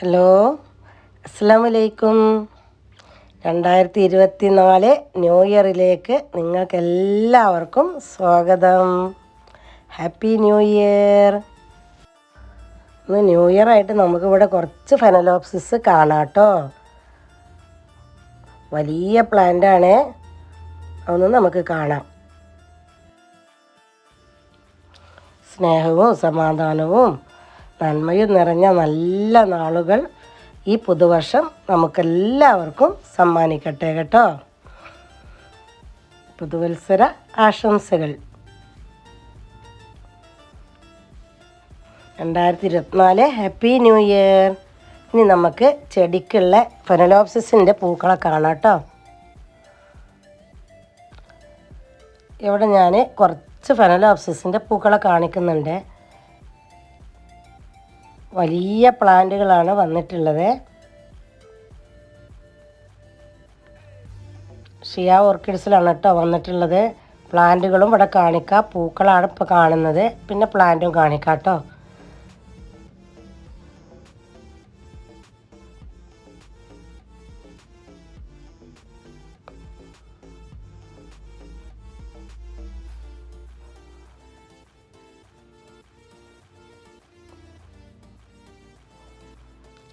Hello അസ്സാം വലൈക്കും രണ്ടായിരത്തി ഇരുപത്തി നാല് ന്യൂ ഇയറിലേക്ക് നിങ്ങൾക്ക് എല്ലാവർക്കും സ്വാഗതം. Happy new year. ഇന്ന് ന്യൂ ഇയർ ആയിട്ട് നമുക്കിവിടെ കുറച്ച് ഫെനലോപ്സിസ് കാണാം കേട്ടോ. വലിയ പ്ലാന്റാണ്. അതൊന്നും നമുക്ക് കാണാം. സ്നേഹവും സമാധാനവും നന്മയും നിറഞ്ഞ നല്ല നാളുകൾ ഈ പുതുവർഷം നമുക്കെല്ലാവർക്കും സമ്മാനിക്കട്ടെ കേട്ടോ. പുതുവത്സര ആശംസകൾ. രണ്ടായിരത്തി ഇരുപത്തിനാല് ഹാപ്പി ന്യൂ ഇയർ. ഇനി നമുക്ക് ചെടിക്കുള്ള ഫെനലോപ്സിസിന്റെ പൂക്കളെ കാണാം കേട്ടോ. ഇവിടെ ഞാൻ കുറച്ച് ഫെനലോപ്സിസിന്റെ പൂക്കളെ കാണിക്കുന്നുണ്ട്. വലിയ പ്ലാന്റുകളാണ് വന്നിട്ടുള്ളത്. ഷിയ ഓർക്കിഡ്സിലാണ് കേട്ടോ വന്നിട്ടുള്ളത്. പ്ലാന്റുകളും ഇവിടെ കാണിക്കാം. പൂക്കളാണ് ഇപ്പോൾ കാണുന്നത്. പിന്നെ പ്ലാന്റും കാണിക്കാം കേട്ടോ.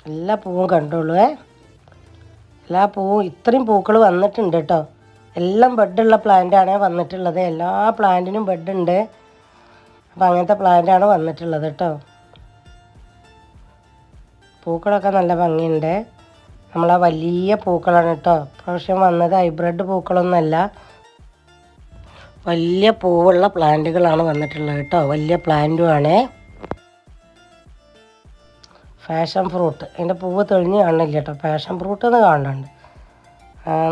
എല്ലാ പൂവും കണ്ടോളൂ എല്ലാ പൂവും ഇത്രയും പൂക്കൾ വന്നിട്ടുണ്ട് കേട്ടോ എല്ലാം ബെഡുള്ള പ്ലാന്റാണ് വന്നിട്ടുള്ളത്. എല്ലാ പ്ലാന്റിനും ബെഡുണ്ട്. അപ്പോൾ അങ്ങനത്തെ പ്ലാന്റാണ് വന്നിട്ടുള്ളത് കേട്ടോ പൂക്കളൊക്കെ നല്ല ഭംഗിയുണ്ട്. നമ്മളാ വലിയ പൂക്കളാണ് കേട്ടോ പ്രാവശ്യം വന്നത് ഹൈബ്രിഡ് പൂക്കളൊന്നുമല്ല. വലിയ പൂവുള്ള പ്ലാന്റുകളാണ് വന്നിട്ടുള്ളത് കേട്ടോ വലിയ പ്ലാന്റുമാണ് ഫാഷൻ ഫ്രൂട്ട് അതിന്റെ പൂവ് തെളിഞ്ഞ് കാണില്ല കേട്ടോ. ഫാഷൻ ഫ്രൂട്ട് എന്ന് കാണുന്നുണ്ട്.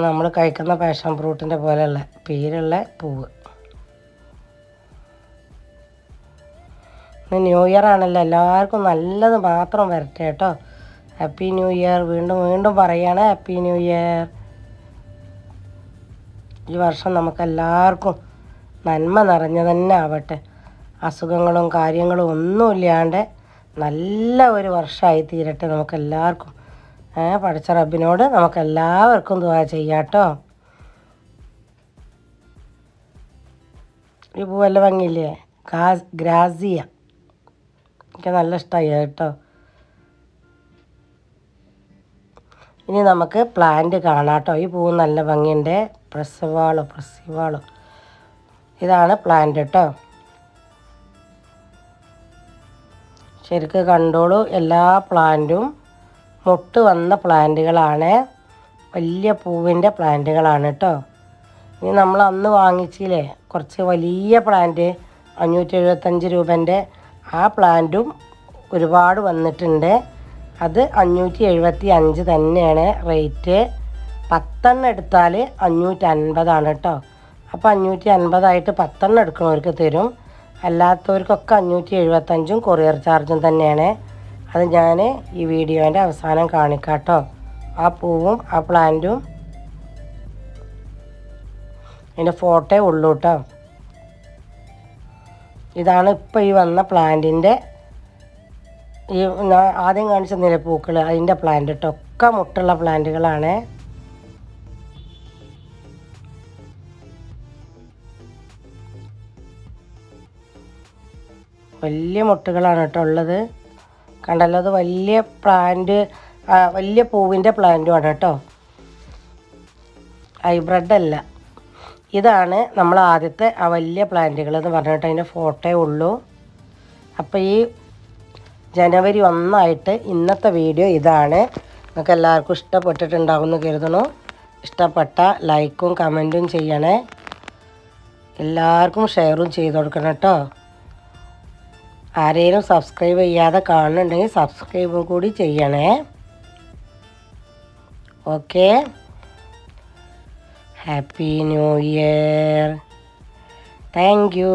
നമ്മൾ കഴിക്കുന്ന പാഷൻ ഫ്രൂട്ടിന്റെ പോലെയുള്ള പേരുള്ള പൂവ്. ന്യൂ ഇയർ ആണല്ലോ. എല്ലാവർക്കും നല്ലത് മാത്രം വരട്ടെ കേട്ടോ. ഹാപ്പി ന്യൂ ഇയർ വീണ്ടും വീണ്ടും പറയാണ് ഹാപ്പി ന്യൂ ഇയർ ഈ വർഷം നമുക്കെല്ലാവർക്കും നന്മ നിറഞ്ഞ തന്നെ ആവട്ടെ. അസുഖങ്ങളും കാര്യങ്ങളും ഒന്നുമില്ലാണ്ട് നല്ല ഒരു വർഷമായി തീരട്ടെ നമുക്കെല്ലാവർക്കും. ഏ പഠിച്ച റബ്ബിനോട് നമുക്കെല്ലാവർക്കും ദുവാ ചെയ്യാട്ടോ ഈ പൂവല്ല ഭംഗിയില്ലേ? ഗ്രാസിയ. എനിക്ക് നല്ല ഇഷ്ടമായി കേട്ടോ ഇനി നമുക്ക് പ്ലാന്റ് കാണാം കേട്ടോ ഈ പൂവ് നല്ല ഭംഗിയുണ്ട്. പ്രസവാളോ പ്രസവാളോ. ഇതാണ് പ്ലാന്റ് കേട്ടോ ശരിക്ക് കണ്ടോളൂ. എല്ലാ പ്ലാന്റും മുട്ട് വന്ന പ്ലാന്റുകളാണ്. വലിയ പൂവിന്റെ പ്ലാന്റുകളാണ് കേട്ടോ ഇനി നമ്മൾ അന്ന് വാങ്ങിച്ചില്ലേ? കുറച്ച് വലിയ പ്ലാന്റ് അഞ്ഞൂറ്റി എഴുപത്തഞ്ച് രൂപന്റെ ആ പ്ലാന്റും ഒരുപാട് വന്നിട്ടുണ്ട്. അത് അഞ്ഞൂറ്റി എഴുപത്തി അഞ്ച് തന്നെയാണ് റേറ്റ്. പത്തെണ്ണം എടുത്താൽ അഞ്ഞൂറ്റി അൻപതാണ് കേട്ടോ അപ്പോൾ അഞ്ഞൂറ്റി അൻപതായിട്ട് പത്തെണ്ണം എടുക്കുന്നവർക്ക് തരും. അല്ലാത്തവർക്കൊക്കെ അഞ്ഞൂറ്റി എഴുപത്തഞ്ചും കൊറിയർ ചാർജും തന്നെയാണ്. അത് ഞാൻ ഈ വീഡിയോന്റെ അവസാനം കാണിക്കാം കേട്ടോ ആ പൂവും ആ പ്ലാന്റും അതിന്റെ ഫോട്ടോ ഉള്ളൂ കേട്ടോ ഇതാണ് ഇപ്പോൾ ഈ വന്ന പ്ലാന്റിന്റെ ഈ ആദ്യം കാണിച്ച നിലപ്പൂക്കൾ അതിന്റെ പ്ലാന്റ് കേട്ടോ ഒക്കെ മുട്ടുള്ള പ്ലാന്റുകളാണ്. വലിയ മുട്ടുകളാണ് കേട്ടോ ഉള്ളത്. കണ്ടല്ലോ അത് വലിയ പ്ലാന്റ് വലിയ പൂവിന്റെ പ്ലാന്റുമാണ് കേട്ടോ. ഹൈബ്രിഡ് അല്ല. ഇതാണ് നമ്മൾ ആദ്യത്തെ ആ വലിയ പ്ലാന്റുകൾ എന്ന് പറഞ്ഞിട്ട് അതിന്റെ ഫോട്ടോ ഉള്ളൂ. അപ്പോൾ ഈ ജനുവരി ഒന്നായിട്ട് ഇന്നത്തെ വീഡിയോ ഇതാണ്. നിങ്ങൾക്ക് എല്ലാവർക്കും ഇഷ്ടപ്പെട്ടിട്ടുണ്ടാകുമെന്ന് കരുതണു ഇഷ്ടപ്പെട്ട ലൈക്കും കമന്റും ചെയ്യണേ. എല്ലാവർക്കും ഷെയറും ചെയ്ത് കൊടുക്കണം കേട്ടോ. ആരെയും സബ്സ്ക്രൈബ് ചെയ്യാതെ കാണുന്നുണ്ടെങ്കിൽ സബ്സ്ക്രൈബ് കൂടി ചെയ്യണേ. Okay happy new year thank you